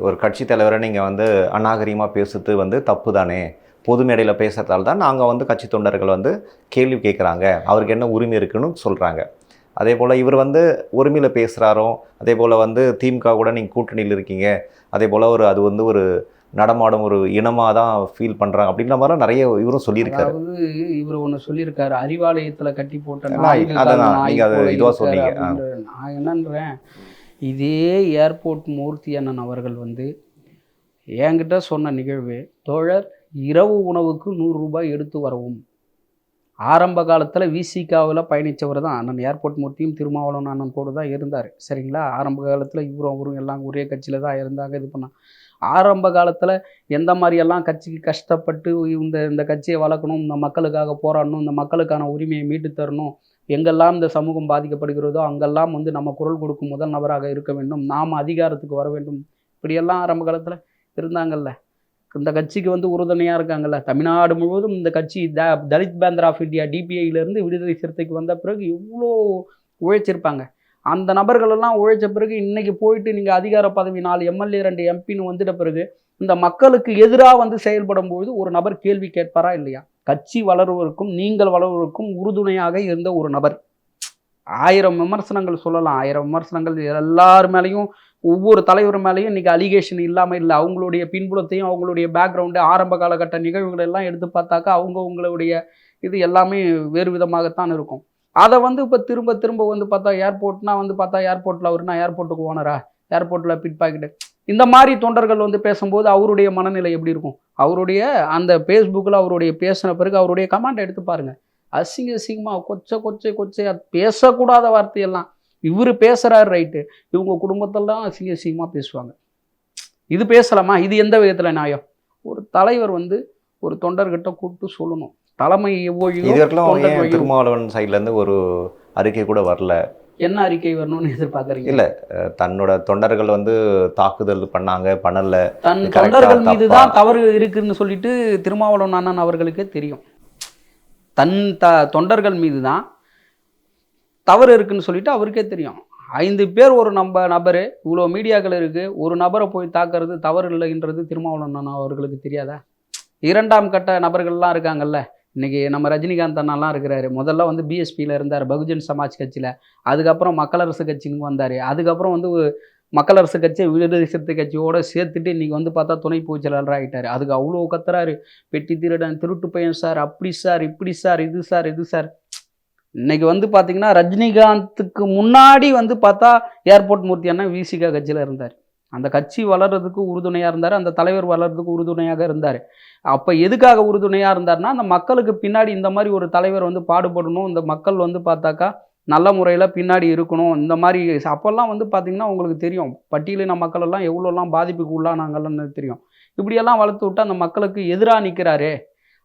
ஒரு கட்சி தலைவரை நீங்கள் வந்து அநாகரிகமாக பேசுறது வந்து தப்பு தானே பொது மேடையில் பேசுறதால தான் நாங்கள் வந்து கட்சி தொண்டர்கள் வந்து கேள்வி கேட்குறாங்க அவருக்கு என்ன உரிமை இருக்குன்னு சொல்கிறாங்க அதே போல் இவர் வந்து உரிமையில் பேசுகிறாரோ அதே போல் வந்து திமுக கூட நீங்கள் கூட்டணியில் இருக்கீங்க அதே போல் ஒரு அது வந்து ஒரு நடமாடும் ஒரு இனமாக தான் ஃபீல் பண்ணுறாங்க அப்படின்ற மாதிரி நிறைய இவரும் சொல்லியிருக்காரு. அதாவது இவர் ஒன்று சொல்லியிருக்காரு. அறிவாலயத்துல கட்டி போட்ட அதான் தான் நீங்க நாய் அதை சொன்னீங்க. நான் என்னன்றேன். இதே ஏர்போர்ட் மூர்த்தி அண்ணன் அவர்கள் வந்து என்கிட்ட சொன்ன நிகழ்வு தோழர் இரவு உணவுக்கு நூறு ரூபாய் எடுத்து வரவும். ஆரம்ப காலத்தில் விசிகாவில் பயணித்தவர் தான் அண்ணன். ஏர்போர்ட் மூர்த்தியும் திருமாவளவன் அண்ணன் கூட தான் இருந்தார். சரிங்களா? ஆரம்ப காலத்தில் இவரும் அவரும் எல்லாம் ஒரே கட்சியில் தான் இருந்தாங்க இது பண்ணான் ஆரம்ப காலத்தில் எந்த மாதிரியெல்லாம் கட்சிக்கு கஷ்டப்பட்டு இந்த இந்த கட்சியை வளர்க்கணும் இந்த மக்களுக்காக போராடணும் இந்த மக்களுக்கான உரிமையை மீட்டு தரணும் எங்கெல்லாம் இந்த சமூகம் பாதிக்கப்படுகிறதோ அங்கெல்லாம் வந்து நம்ம குரல் கொடுக்கும் முதல் நபராக இருக்க வேண்டும். நாம் அதிகாரத்துக்கு வர வேண்டும். இப்படியெல்லாம் ஆரம்ப காலத்தில் இருந்தாங்கல்ல. இந்த கட்சிக்கு வந்து உறுதுணையாக இருக்காங்கல்ல. தமிழ்நாடு முழுவதும் இந்த கட்சி the Dalit panther of India டிபிஐலேருந்து விடுதலை சிறுத்தைக்கு வந்த பிறகு எவ்வளோ உழைச்சிருப்பாங்க. அந்த நபர்களெல்லாம் உழைச்ச பிறகு இன்னைக்கு போயிட்டு நீங்கள் அதிகார பதவி நாலு எம்எல்ஏ ரெண்டு எம்பின்னு வந்துட்ட பிறகு இந்த மக்களுக்கு எதிராக வந்து செயல்படும் பொழுது ஒரு நபர் கேள்வி கேட்பாரா இல்லையா? கட்சி வளர்வதற்கும் நீங்கள் வளர்வதற்கும் உறுதுணையாக இருந்த ஒரு நபர். ஆயிரம் விமர்சனங்கள் சொல்லலாம். ஆயிரம் விமர்சனங்கள் எல்லார் மேலேயும் ஒவ்வொரு தலைவர் மேலேயும் இன்னைக்கு அலிகேஷன் இல்லாமல் இல்லை. அவங்களுடைய பின்புலத்தையும் அவங்களுடைய பேக்ரவுண்டு ஆரம்ப காலகட்ட நிகழ்வுகள் எல்லாம் எடுத்து பார்த்தாக்கா அவங்க உங்களுடைய இது எல்லாமே வேறு விதமாகத்தான் இருக்கும். அதை வந்து இப்போ திரும்ப திரும்ப வந்து பார்த்தா ஏர்போர்ட்னா வந்து பார்த்தா ஏர்போர்ட்டில் அவருனா ஏர்போர்ட்டுக்கு ஓனரா ஏர்போர்ட்டில் பிட் பாக்கெட்டு இந்த மாதிரி தொண்டர்கள் வந்து பேசும்போது அவருடைய மனநிலை எப்படி இருக்கும்? அவருடைய அந்த ஃபேஸ்புக்கில் அவருடைய பேசின பிறகு அவருடைய கமெண்ட் எடுத்து பாருங்க. அசிங்க அசிங்கமாக கொச்சை கொச்சை கொச்சையா பேசக்கூடாத வார்த்தையெல்லாம். இவர் பேசுகிறாரு ரைட்டு இவங்க குடும்பத்தெல்லாம் அசிங்க அசிங்கமாக பேசுவாங்க. இது பேசலாமா? இது எந்த விதத்தில் நியாயம்? ஒரு தலைவர் வந்து ஒரு தொண்டர்கிட்ட கூப்பிட்டு சொல்லணும். தலைமை ஓய்வு. திருமாவளவன் சைட்ல இருந்து ஒரு அறிக்கை கூட வரல? என்ன அறிக்கை வரணும்னு எதிர்பார்க்குறீங்க இல்ல. தன்னோட தொண்டர்கள் வந்து தாக்குதல் பண்ணாங்க பண்ணல தன் தொண்டர்கள் மீது? தான் தவறு இருக்குன்னு சொல்லிட்டு திருமாவளவன் அண்ணன் அவர்களுக்கே தெரியும் தன் த தொண்டர்கள் மீது தான் தவறு இருக்குன்னு சொல்லிட்டு அவருக்கே தெரியும் ஐந்து பேர் ஒரு நம்ப நபர் இவ்வளோ மீடியாக்கள் இருக்குது ஒரு நபரை போய் தாக்குறது தவறு இல்லைன்றது திருமாவளவன் அண்ணா அவர்களுக்கு தெரியாதா இரண்டாம் கட்ட நபர்கள்லாம் இருக்காங்கல்ல இன்றைக்கி நம்ம ரஜினிகாந்த் அண்ணாலாம் இருக்கிறாரு. முதல்ல வந்து பிஎஸ்பியில் இருந்தார் பகுஜன் சமாஜ் கட்சியில். அதுக்கப்புறம் மக்களரசு கட்சிக்கு வந்தார். அதுக்கப்புறம் வந்து மக்களரசு கட்சி விடுதலை சிறுத்தை கட்சியோட சேர்த்துட்டு இன்றைக்கி வந்து பார்த்தா துணை பொதுச்செயலாளர் ஆகிட்டார் அதுக்கு அவ்வளோ கத்துறாரு. பெட்டி திருடன் திருட்டு பையன் சார் அப்படி சார் இப்படி சார் இது சார் இது சார். இன்னைக்கு வந்து பார்த்தீங்கன்னா ரஜினிகாந்துக்கு முன்னாடி வந்து பார்த்தா ஏர்போர்ட் மூர்த்தி அண்ணன் விசிகா கட்சியில் இருந்தார். அந்த கட்சி வளர்றதுக்கு உறுதுணையாக இருந்தார் அந்த தலைவர் வளர்றதுக்கு உறுதுணையாக இருந்தார். அப்போ எதுக்காக உறுதுணையாக இருந்தார்னா அந்த மக்களுக்கு பின்னாடி இந்த மாதிரி ஒரு தலைவர் வந்து பாடுபடணும் இந்த மக்கள் வந்து பார்த்தாக்கா நல்ல முறையில் பின்னாடி இருக்கணும் இந்த மாதிரி அப்போல்லாம் வந்து பார்த்திங்கன்னா உங்களுக்கு தெரியும் பட்டியலின மக்கள் எல்லாம் எவ்வளோலாம் பாதிப்புக்கு உள்ளானாங்கள்னு தெரியும். இப்படியெல்லாம் வளர்த்து விட்டு அந்த மக்களுக்கு எதிராக நிற்கிறாரே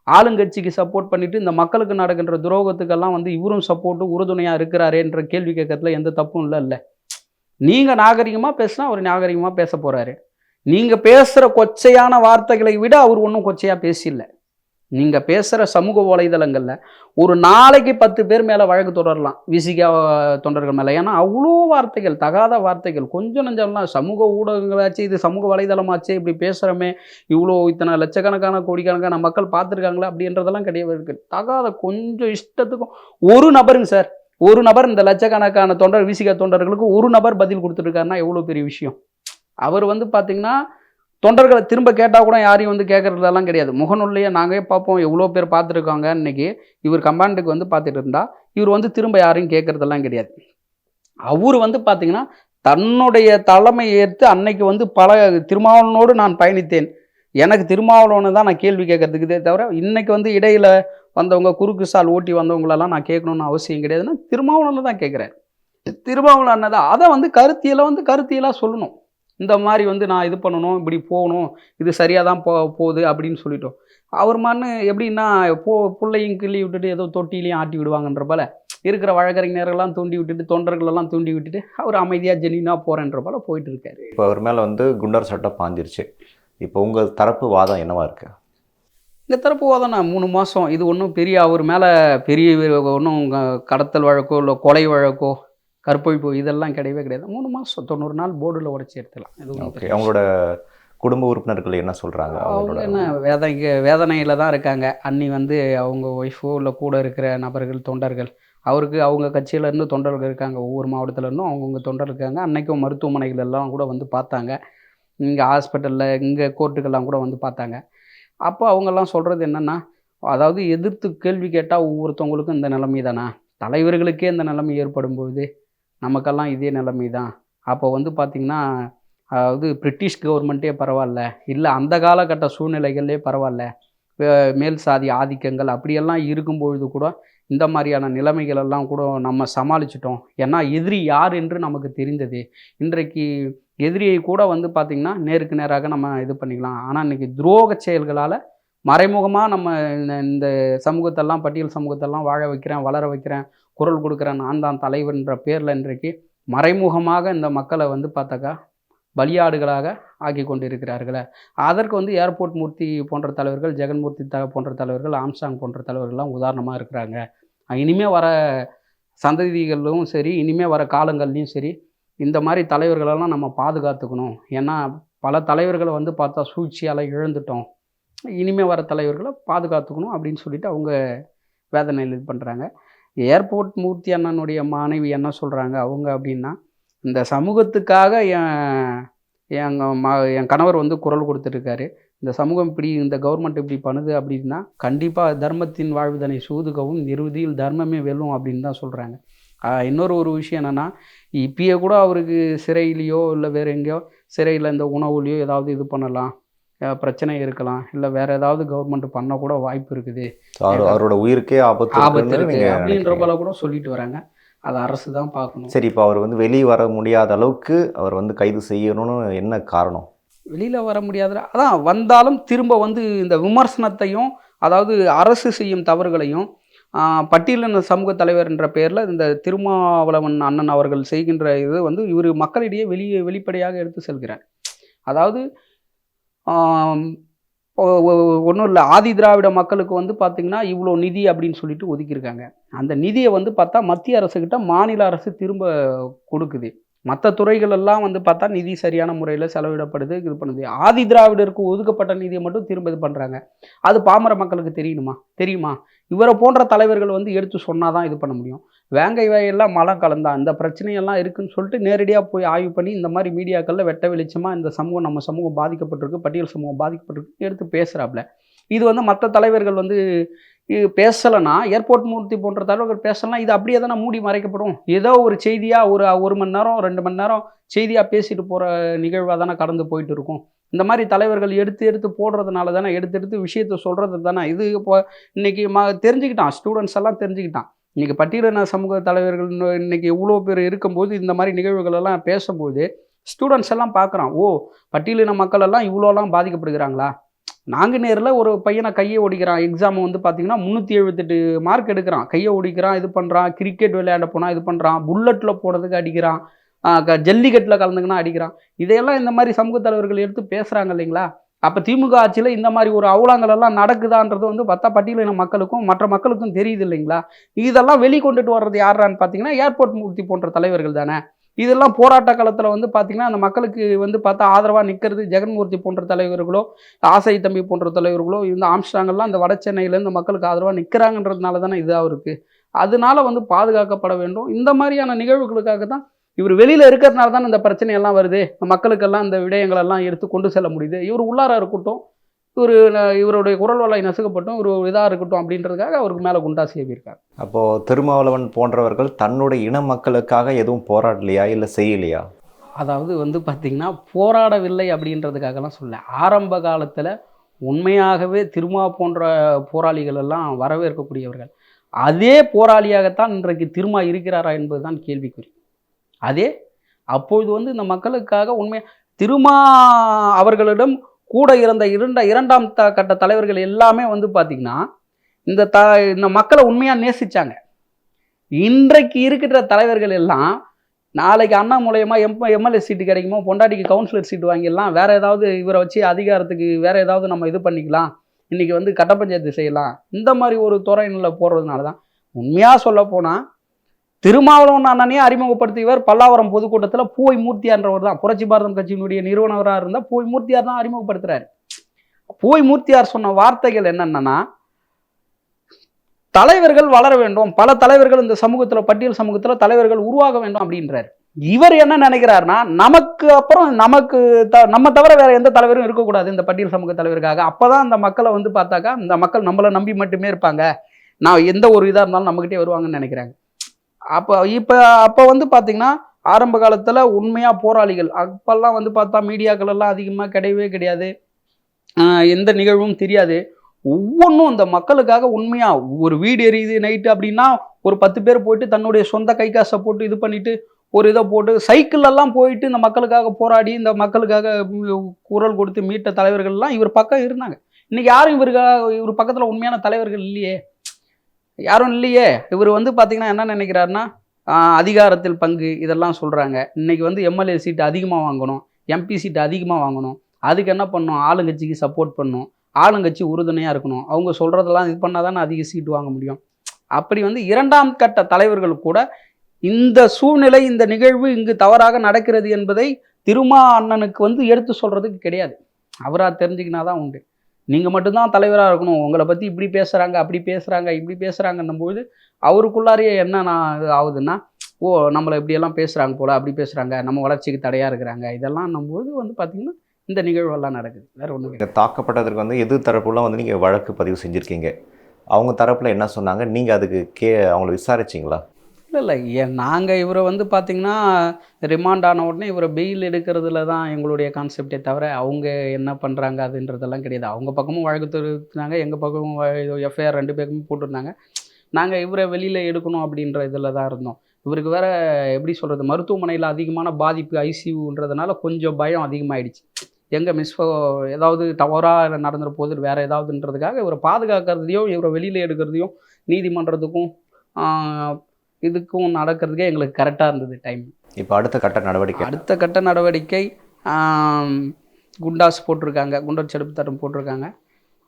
ஆளுங்கட்சிக்கு சப்போர்ட் பண்ணிட்டு இந்த மக்களுக்கு நடக்கின்ற துரோகத்துக்கெல்லாம் வந்து இவரும் சப்போர்ட்டு உறுதுணையாக இருக்கிறாரேன்ற கேள்வி கேட்கறதுல எந்த தப்பும் இல்லை இல்லை. நீங்கள் நாகரிகமாக பேசினா அவர் நாகரிகமாக பேச போகிறாரு நீங்கள் பேசுகிற கொச்சையான வார்த்தைகளை விட அவர் ஒன்றும் கொச்சையாக பேசியில்லை நீங்கள் பேசுகிற சமூக வலைதளங்களில் ஒரு நாளைக்கு பத்து பேர் மேலே வழக்கு தொடரலாம் விசிகா தொண்டர்கள் மேலே. ஏன்னா அவ்வளோ வார்த்தைகள் தகாத வார்த்தைகள். கொஞ்சம் நஞ்சம்லாம் சமூக ஊடகங்களாச்சு இது சமூக வலைதளமாச்சு இப்படி பேசுகிறோமே இவ்வளோ இத்தனை லட்சக்கணக்கான கோடிக்கணக்கான மக்கள் பார்த்துருக்காங்களா அப்படின்றதெல்லாம் கிடையவே இருக்குது தகாத கொஞ்சம் இஷ்டத்துக்கும். ஒரு நபருங்க சார் ஒரு நபர் இந்த லட்சக்கணக்கான தொண்டர் விசிக தொண்டர்களுக்கு ஒரு நபர் பதில் கொடுத்துருக்காருன்னா எவ்வளோ பெரிய விஷயம்? அவர் வந்து பார்த்திங்கன்னா தொண்டர்களை திரும்ப கேட்டால் கூட யாரையும் வந்து கேட்குறதெல்லாம் கிடையாது. முகநூல்லையே நாங்களே பார்ப்போம் எவ்வளோ பேர் பார்த்துருக்காங்க இன்றைக்கி இவர் கமாண்டுக்கு வந்து பார்த்துட்டு இருந்தா இவர் வந்து திரும்ப யாரையும் கேட்குறதெல்லாம் கிடையாது. அவர் வந்து பார்த்தீங்கன்னா தன்னுடைய தலைமை ஏற்று அன்னைக்கு வந்து பல திருமாவளவனோடு நான் பயணித்தேன். எனக்கு திருமாவளவனை தான் நான் கேள்வி கேட்கறதுக்கு தவிர இன்னைக்கு வந்து இடையில வந்தவங்க குறுக்கு சால் ஓட்டி வந்தவங்களெல்லாம் நான் கேட்கணும்னு அவசியம் கிடையாதுன்னா திருமாவளவில் தான் கேட்குறேன். திருமாவளவன் அண்ணன் அதை வந்து கருத்தியெல்லாம் வந்து கருத்தியெல்லாம் சொல்லணும். இந்த மாதிரி வந்து நான் இது பண்ணணும் இப்படி போகணும் இது சரியாக தான் போ போகுது அப்படின்னு சொல்லிட்டோம். அவர் மண்ணு எப்படின்னா போ பிள்ளையும் கிள்ளி விட்டுட்டு ஏதோ தொட்டிலையும் ஆட்டி விடுவாங்கன்ற போல இருக்கிற வழக்கறிஞர்கள்லாம் தூண்டி விட்டுட்டு தொண்டர்களெல்லாம் தூண்டி விட்டுட்டு அவர் அமைதியாக ஜெனினா போகிறேன்ற போல போயிட்டு இருக்காரு. இப்போ அவர் மேலே வந்து குண்டர் சட்டம் பாஞ்சிருச்சு. இப்போ உங்கள் தரப்பு வாதம் என்னவா இருக்குது இந்த தரப்பு வாதம் நான் மூணு மாதம் இது ஒன்றும் பெரிய அவர் மேலே பெரிய ஒன்றும் கடத்தல் வழக்கோ இல்லை கொலை வழக்கோ கற்பழிப்பு இதெல்லாம் கிடையவே கிடையாது. மூணு மாதம் தொண்ணூறு நாள் போர்டில் உடச்சி எடுத்துக்கலாம் இது ஓகே. அவங்களோட குடும்ப உறுப்பினர்கள் என்ன சொல்றாங்க? அவங்க அவங்களோட என்ன வேதனை வேதனையில் தான் இருக்காங்க. அண்ணி வந்து அவங்க ஒய்ஃபோ இல்லை கூட இருக்கிற நபர்கள் தொண்டர்கள் அவருக்கு அவங்க கட்சியிலேருந்து தொண்டர்கள் இருக்காங்க. ஒவ்வொரு மாவட்டத்துல இருந்தும் அவங்கவுங்க தொண்டர் இருக்காங்க. அன்னைக்கும் மருத்துவமனைகள் எல்லாம் கூட வந்து பார்த்தாங்க. இங்கே ஹாஸ்பிட்டலில் இங்கே கோர்ட்டுக்கெல்லாம் கூட வந்து பார்த்தாங்க. அப்போ அவங்கெல்லாம் சொல்கிறது என்னென்னா அதாவது எதிர்த்து கேள்வி கேட்டால் ஒவ்வொருத்தவங்களுக்கும் இந்த நிலைமை தானா? தலைவர்களுக்கே இந்த நிலைமை ஏற்படும் பொழுது நமக்கெல்லாம் இதே நிலைமை தான். அப்போ வந்து பார்த்திங்கன்னா அதாவது பிரிட்டிஷ் கவர்மெண்ட்டே பரவாயில்ல. இல்லை அந்த காலகட்ட சூழ்நிலைகளே பரவாயில்ல. மேல் சாதி ஆதிக்கங்கள் அப்படியெல்லாம் இருக்கும்பொழுது கூட இந்த மாதிரியான நிலைமைகளெல்லாம் கூட நம்ம சமாளிச்சிட்டோம். ஏன்னா எதிரி யார் என்று நமக்கு தெரிந்தது. இன்றைக்கு எதிரியை கூட வந்து பார்த்திங்கன்னா நேருக்கு நேராக நம்ம இது பண்ணிக்கலாம். ஆனால் இன்னைக்கு துரோக செயல்களால் மறைமுகமாக நம்ம இந்த இந்த சமூகத்தெல்லாம் பட்டியல் சமூகத்தெல்லாம் வாழ வைக்கிறேன் வளர வைக்கிறேன் குரல் கொடுக்குறேன் நான் தான் தலைவர்ன்ற பேரில் இன்றைக்கு மறைமுகமாக இந்த மக்களை வந்து பார்த்தாக்கா பலியாடுகளாக ஆக்கி கொண்டிருக்கிறார்களே. அதற்கு வந்து ஏர்போர்ட் மூர்த்தி போன்ற தலைவர்கள் ஜெகன்மூர்த்தி த போன்ற தலைவர்கள் ஆம்சாங் போன்ற தலைவர்கள்லாம் உதாரணமாக இருக்கிறாங்க. இனிமே வர சந்ததிகளிலும் சரி இனிமேல் வர காலங்கள்லையும் சரி இந்த மாதிரி தலைவர்களெல்லாம் நம்ம பாதுகாத்துக்கணும். ஏன்னா பல தலைவர்களை வந்து பார்த்தா சூழ்ச்சியால் இழந்துட்டோம். இனிமேல் வர தலைவர்களை பாதுகாத்துக்கணும் அப்படின்னு சொல்லிட்டு அவங்க வேதனையில் இது பண்ணுறாங்க ஏர்போர்ட் மூர்த்தி அண்ணனுடைய மாணவி என்ன சொல்கிறாங்க அவங்க அப்படின்னா இந்த சமூகத்துக்காக என் எங்கள் ம என் கணவர் வந்து குரல் கொடுத்துருக்காரு இந்த சமூகம் இப்படி இந்த கவர்மெண்ட் இப்படி பண்ணுது அப்படின்னா கண்டிப்பாக தர்மத்தின் வாழ்வுதனை சூதுகவும் இறுதியில் தர்மமே வெல்லும் அப்படின்னு தான் சொல்கிறாங்க இன்னொரு ஒரு விஷயம் என்னென்னா இப்பயே கூட அவருக்கு சிறையிலையோ இல்லை வேறு எங்கேயோ சிறையில் இந்த உணவுலையோ ஏதாவது இது பண்ணலாம். பிரச்சனை இருக்கலாம். இல்லை வேறு ஏதாவது கவர்மெண்ட் பண்ண கூட வாய்ப்பு இருக்குது. அவரோட உயிருக்கே ஆபத்து ஆபத்து இருக்குன்னு இருக்கு நீங்க அப்படின்ற. போல கூட சொல்லிட்டு வராங்க. அது அரசு தான் பார்க்கணும். சரி இப்போ அவர் வந்து வெளியே வர முடியாத அளவுக்கு அவர் வந்து கைது செய்யணும்னு என்ன காரணம்? வெளியில் வர முடியாத அதான் வந்தாலும் திரும்ப வந்து இந்த விமர்சனத்தையும் அதாவது அரசு செய்யும் தவறுகளையும் பட்டியலின சமூக தலைவர் என்ற பெயரில் இந்த திருமாவளவன் அண்ணன் அவர்கள் செய்கின்ற இது வந்து இவர் மக்களிடையே வெளியே வெளிப்படையாக எடுத்து செல்கிறார். அதாவது ஒன்றும் இல்லை. ஆதி திராவிட மக்களுக்கு வந்து பார்த்திங்கன்னா இவ்வளோ நிதி அப்படின்னு சொல்லிட்டு ஒதுக்கியிருக்காங்க. அந்த நிதியை வந்து பார்த்தா மத்திய அரசுக்கிட்ட மாநில அரசு திரும்ப கொடுக்குது. மற்ற துறைகள் எல்லாம் வந்து பார்த்தா நிதி சரியான முறையில் செலவிடப்படுது இது பண்ணுது. ஆதி திராவிடருக்கு ஒதுக்கப்பட்ட நிதியை மட்டும் திரும்ப இது பண்ணுறாங்க அது பாமர மக்களுக்கு தெரியணுமா தெரியுமா? இவரை போன்ற தலைவர்கள் வந்து எடுத்து சொன்னால் தான் இது பண்ண முடியும். வேங்கை வயெல்லாம் மழை கலந்தா இந்த பிரச்சனையெல்லாம் இருக்குன்னு சொல்லிட்டு நேரடியாக போய் ஆய்வு பண்ணி இந்த மாதிரி மீடியாக்களில் வெட்ட வெளிச்சமாக இந்த சமூகம் நம்ம சமூகம் பாதிக்கப்பட்டிருக்கு பட்டியல் சமூகம் பாதிக்கப்பட்டிருக்கு எடுத்து பேசுகிறாப்புல இது வந்து மற்ற தலைவர்கள் வந்து பேசலைன்னா ஏர்போர்ட் மூர்த்தி போன்ற தலைவர்கள் பேசலாம் இது அப்படியே தானே மூடி மறைக்கப்படும். ஏதோ ஒரு செய்தியாக ஒரு ஒரு மணி நேரம் ரெண்டு மணி நேரம் செய்தியாக பேசிட்டு போகிற நிகழ்வாக தானே கடந்து போயிட்டு இருக்கும். இந்த மாதிரி தலைவர்கள் எடுத்து எடுத்து போடுறதுனால தானே எடுத்து எடுத்து விஷயத்த சொல்கிறது தானே இது இப்போ இன்றைக்கி ம தெரிஞ்சுக்கிட்டான். ஸ்டூடெண்ட்ஸ் எல்லாம் தெரிஞ்சுக்கிட்டான். இன்றைக்கி பட்டியலின சமூக தலைவர்கள் இன்னும் இவ்வளோ பேர் இருக்கும்போது இந்த மாதிரி நிகழ்வுகள் எல்லாம் பேசும்போது ஸ்டூடெண்ட்ஸ் எல்லாம் பார்க்குறான் ஓ பட்டியலின மக்கள் எல்லாம் இவ்வளோலாம் பாதிக்கப்படுகிறாங்களா? நாங்கள் நேரில் ஒரு பையனை கையை ஒடிக்கிறான். எக்ஸாம் வந்து பார்த்தீங்கன்னா முந்நூற்றி எழுபத்தெட்டு மார்க் எடுக்கிறான். கையை ஒடிக்கிறான் இது பண்ணுறான் கிரிக்கெட் விளையாட போனால் இது பண்ணுறான் புல்லட்டில் போனதுக்கு அடிக்கிறான். க- ஜல்லிக்கட்டில் கலந்துங்கன்னா அடிக்கிறான். இதையெல்லாம் இந்த மாதிரி சமூக தலைவர்கள் எடுத்து பேசுகிறாங்க இல்லைங்களா? அப்போ திமுக ஆட்சியில் இந்த மாதிரி ஒரு அவலங்கள் எல்லாம் நடக்குதான்றது வந்து பார்த்தா பட்டியலின மக்களுக்கும் மற்ற மக்களுக்கும் தெரியுது இல்லைங்களா? இதெல்லாம் வெளிக்கொண்டுட்டு வர்றது யாரான்னு பார்த்தீங்கன்னா ஏர்போர்ட் மூர்த்தி போன்ற தலைவர்கள் தானே. இதெல்லாம் போராட்ட காலத்தில் வந்து பார்த்திங்கன்னா அந்த மக்களுக்கு வந்து பார்த்தா ஆதரவாக நிற்கிறது ஜெகன்மூர்த்தி போன்ற தலைவர்களோ ஆசை தம்பி போன்ற தலைவர்களோ இந்த ஆம்ஸ்டாங்கெல்லாம் இந்த வட சென்னையிலேருந்து மக்களுக்கு ஆதரவாக நிற்கிறாங்கன்றதுனால தானே இதாக இருக்குது அதனால வந்து பாதுகாக்கப்பட வேண்டும். இந்த மாதிரியான நிகழ்வுகளுக்காக தான் இவர் வெளியில் இருக்கிறதுனால தான் இந்த பிரச்சனையெல்லாம் வருது. மக்களுக்கெல்லாம் இந்த விடயங்களெல்லாம் எடுத்து கொண்டு செல்ல முடியுது. இவர் உள்ளார இருக்கட்டும் இவர் இவருடைய குரல் வலை நசுக்கப்பட்டும் ஒரு இதாக இருக்கட்டும் அப்படின்றதுக்காக அவருக்கு மேலே குண்டா சேவியிருக்கார் அப்போ திருமாவளவன் போன்றவர்கள் தன்னுடைய இன மக்களுக்காக எதுவும் போராடலையா இல்லை செய்யலையா? அதாவது வந்து பார்த்திங்கன்னா போராடவில்லை அப்படின்றதுக்காகலாம் சொல்ல ஆரம்ப காலத்தில் உண்மையாகவே திருமா போன்ற போராளிகள் எல்லாம் வரவேற்கக்கூடியவர்கள். அதே போராளியாகத்தான் இன்றைக்கு திருமா இருக்கிறாரா என்பதுதான் கேள்விக்குறி. அதே அப்பொழுது வந்து இந்த மக்களுக்காக உண்மை திருமா அவர்களிடம் கூட இருந்த இரண்ட இரண்டாம் த கட்ட தலைவர்கள் எல்லாமே வந்து பார்த்திங்கன்னா இந்த த இந்த மக்களை உண்மையாக நேசித்தாங்க இன்றைக்கு இருக்கிற தலைவர்கள் எல்லாம் நாளைக்கு அண்ணா மூலயமா எம் எம்எல்ஏ சீட்டு கிடைக்குமோ பொண்டாட்டிக்கு கவுன்சிலர் சீட்டு வாங்கிடலாம் வேறு ஏதாவது இவரை வச்சு அதிகாரத்துக்கு வேறு ஏதாவது நம்ம இது பண்ணிக்கலாம் இன்றைக்கி வந்து கட்ட பஞ்சாயத்து செய்யலாம் இந்த மாதிரி ஒரு துறையினில் போடுறதுனால தான் உண்மையாக சொல்ல போனால் திருமாவளவன் அண்ணனே அறிமுகப்படுத்தியவர் பல்லாவரம் பொதுக்கூட்டத்தில் பூவை மூர்த்தியார்ன்றவர் தான். புரட்சி பாரதம் கட்சியினுடைய நிறுவனராக இருந்தால் பூவை மூர்த்தியார் தான் அறிமுகப்படுத்துறாரு. பூவை மூர்த்தியார் சொன்ன வார்த்தைகள் என்னென்னா தலைவர்கள் வளர வேண்டும். பல தலைவர்கள் இந்த சமூகத்தில் பட்டியல் சமூகத்தில் தலைவர்கள் உருவாக வேண்டும் அப்படின்றார். இவர் என்ன நினைக்கிறாருன்னா நமக்கு அப்புறம் நமக்கு த நம்ம தவிர வேற எந்த தலைவரும் இருக்கக்கூடாது இந்த பட்டியல் சமூக தலைவருக்காக. அப்போதான் அந்த மக்களை வந்து பார்த்தாக்கா இந்த மக்கள் நம்மளை நம்பி மட்டுமே இருப்பாங்க. நான் எந்த ஒரு இதாக இருந்தாலும் நம்மகிட்டே வருவாங்கன்னு நினைக்கிறாங்க. அப்போ இப்போ அப்போ வந்து பார்த்தீங்கன்னா ஆரம்ப காலத்தில் உண்மையாக போராளிகள். அப்போல்லாம் வந்து பார்த்தா மீடியாக்கள் எல்லாம் அதிகமாக கிடையவே கிடையாது. எந்த நிகழ்வும் தெரியாது. ஒவ்வொன்றும் இந்த மக்களுக்காக உண்மையாக ஒரு வீடு எரியுது நைட்டு அப்படின்னா ஒரு பத்து பேர் போயிட்டு தன்னுடைய சொந்த கை காசை போட்டு இது பண்ணிவிட்டு ஒரு இதை போட்டு சைக்கிள் எல்லாம் போயிட்டு இந்த மக்களுக்காக போராடி இந்த மக்களுக்காக குரல் கொடுத்து மீட்ட தலைவர்கள்லாம் இவர் பக்கம் இருந்தாங்க. இன்னைக்கு யாரும் இவருக்காக இவர் பக்கத்தில் உண்மையான தலைவர்கள் இல்லையே. யாரும் இல்லையே. இவர் வந்து பார்த்தீங்கன்னா என்ன நினைக்கிறாருன்னா அதிகாரத்தில் பங்கு இதெல்லாம் சொல்கிறாங்க இன்னைக்கு வந்து எம்எல்ஏ சீட்டு அதிகமாக வாங்கணும் எம்பி சீட்டு அதிகமாக வாங்கணும். அதுக்கு என்ன பண்ணணும் ஆளுங்கட்சிக்கு சப்போர்ட் பண்ணும். ஆளுங்கட்சி உறுதுணையாக இருக்கணும். அவங்க சொல்கிறதெல்லாம் இது பண்ணால் தானே அதிக சீட்டு வாங்க முடியும். அப்படி வந்து இரண்டாம் கட்ட தலைவர்கள் கூட இந்த சூழ்நிலை இந்த நிகழ்வு இங்கு தவறாக நடக்கிறது என்பதை திருமா அண்ணனுக்கு வந்து எடுத்து சொல்கிறதுக்கு கிடையாது. அவராக தெரிஞ்சுக்கினா தான் உண்டு. நீங்கள் மட்டும்தான் தலைவராக இருக்கணும். உங்களை பற்றி இப்படி பேசுகிறாங்க அப்படி பேசுகிறாங்க இப்படி பேசுகிறாங்கன்னும் போது அவருக்குள்ளாரையே என்ன நான் இது ஆகுதுன்னா ஓ நம்மளை இப்படியெல்லாம் பேசுகிறாங்க போல் அப்படி பேசுகிறாங்க நம்ம வளர்ச்சிக்கு தடையாக இருக்கிறாங்க. இதெல்லாம் போது வந்து பார்த்திங்கன்னா இந்த நிகழ்வெல்லாம் நடக்குது. வேறு ஒன்றும் தாக்கப்பட்டதற்கு வந்து எது தரப்புலாம் வந்து நீங்கள் வழக்கு பதிவு செஞ்சுருக்கீங்க. அவங்க தரப்பில் என்ன சொன்னாங்க? நீங்கள் அதுக்கு கே அவங்கள விசாரிச்சிங்களா? இல்லை இல்லை ஏன் நாங்கள் இவரை வந்து பார்த்திங்கன்னா ரிமாண்ட் ஆன உடனே இவரை பெயில் எடுக்கிறதுல தான் எங்களுடைய கான்செப்டே தவிர அவங்க என்ன பண்ணுறாங்க அதுன்றதெல்லாம் கிடையாது. அவங்க பக்கமும் வழக்கு தெரிவித்தாங்க எங்கள் பக்கமும் எஃப்ஐஆர் ரெண்டு பேருக்குமே போட்டிருந்தாங்க. நாங்கள் இவரை வெளியில் எடுக்கணும் அப்படின்ற இதில் தான் இருந்தோம். இவருக்கு வேறு எப்படி சொல்கிறது மருத்துவமனையில் அதிகமான பாதிப்பு ஐசியூன்றதுனால கொஞ்சம் பயம் அதிகமாகிடுச்சு எங்கே மிஸ் ஏதாவது தவறாக நடந்துற போது வேறு ஏதாவதுன்றதுக்காக இவரை பாதுகாக்கிறதையும் இவரை வெளியில் எடுக்கிறதையும் நீதிமன்றத்துக்கும் இதுக்கும் நடக்கிறதுக்கே எங்களுக்கு கரெக்டாக இருந்தது டைம் இப்போ அடுத்த கட்ட நடவடிக்கை? அடுத்த கட்ட நடவடிக்கை குண்டாஸ் போட்டிருக்காங்க குண்டர் செடுப்பு தட்டம் போட்டிருக்காங்க.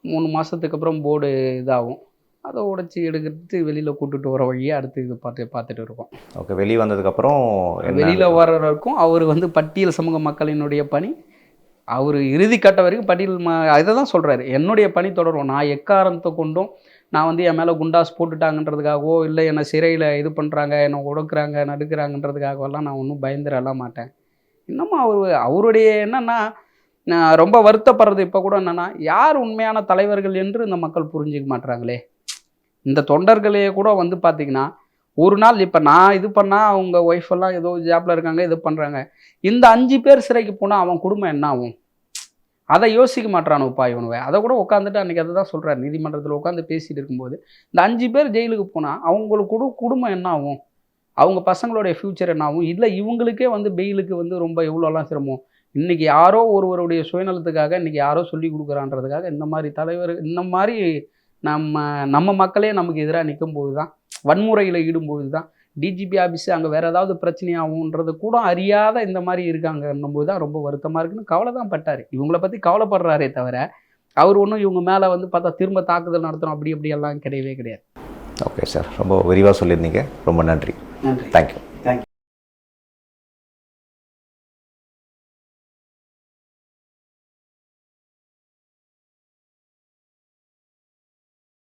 மூணு மாதத்துக்கு அப்புறம் போர்டு இதாகும். அதை உடைச்சி எடுக்கிறது வெளியில் கூட்டிட்டு வர வழியை அடுத்து இது பார்த்து பார்த்துட்டு இருக்கோம். ஓகே வெளியே வந்ததுக்கப்புறம் வெளியில் வர வரைக்கும் அவர் வந்து பட்டியல் சமூக மக்களினுடைய பணி அவர் இறுதி கட்ட வரைக்கும் பட்டியல் ம இதை தான் சொல்கிறாரு என்னுடைய பணி தொடரும் நான் எக்காரணத்தை கொண்டும் நான் வந்து என் மேலே குண்டாஸ் போட்டுட்டாங்கன்றதுக்காகவோ இல்லை என்னை சிறையில் இது பண்ணுறாங்க என்னை உடக்குறாங்க நடுக்கிறாங்கன்றதுக்காகவெல்லாம் நான் ஒன்றும் பயந்துடலாம் மாட்டேன். இன்னமும் அவர் அவருடைய என்னென்னா நான் ரொம்ப வருத்தப்படுறது இப்போ கூட என்னென்னா யார் உண்மையான தலைவர்கள் என்று இந்த மக்கள் புரிஞ்சிக்க மாட்றாங்களே? இந்த தொண்டர்களையே கூட வந்து பார்த்திங்கன்னா ஒரு நாள் இப்போ நான் இது பண்ணால் அவங்க ஒய்ஃப் எல்லாம் ஏதோ ஜாப்பில் இருக்காங்க இது பண்ணுறாங்க இந்த அஞ்சு பேர் சிறைக்கு போனால் அவன் குடும்பம் என்ன ஆகும்? அதை யோசிக்க மாட்டானுப்பா இவனுவை அதை கூட உட்காந்துட்டு அன்றைக்கி அதை தான் சொல்கிறார் நீதிமன்றத்தில் உட்காந்து பேசிகிட்டு இருக்கும்போது இந்த அஞ்சு பேர் ஜெயிலுக்கு போனால் அவங்களுக்கு கூட குடும்பம் என்ன ஆகும்? அவங்க பசங்களுடைய ஃப்யூச்சர் என்ன ஆகும்? இல்லை இவங்களுக்கே வந்து பெயிலுக்கு வந்து ரொம்ப எவ்வளோலாம் சிரமம்? இன்றைக்கி யாரோ ஒருவருடைய சுயநலத்துக்காக இன்றைக்கி யாரோ சொல்லி கொடுக்குறான்றதுக்காக இந்த மாதிரி தலைவர் இந்த மாதிரி நம்ம நம்ம மக்களே நமக்கு எதிராக நிற்கும் போது தான் வன்முறையில் ஈடும்போது தான் டிஜிபி ஆஃபீஸு அங்கே வேறு ஏதாவது பிரச்சனையாகுன்றது கூட அறியாத இந்த மாதிரி இருக்காங்கன்னும் போது தான் ரொம்ப வருத்தமாக இருக்குன்னு கவலை தான் பட்டார். இவங்கள பற்றி கவலைப்படுறாரே தவிர அவர் ஒன்றும் இவங்க மேலே வந்து பார்த்தா திரும்ப தாக்குதல் நடத்தணும் அப்படி அப்படியெல்லாம் கிடையவே கிடையாது. ஓகே சார் ரொம்ப விரிவாக சொல்லியிருந்தீங்க. ரொம்ப நன்றி. நன்றி. தேங்க்யூ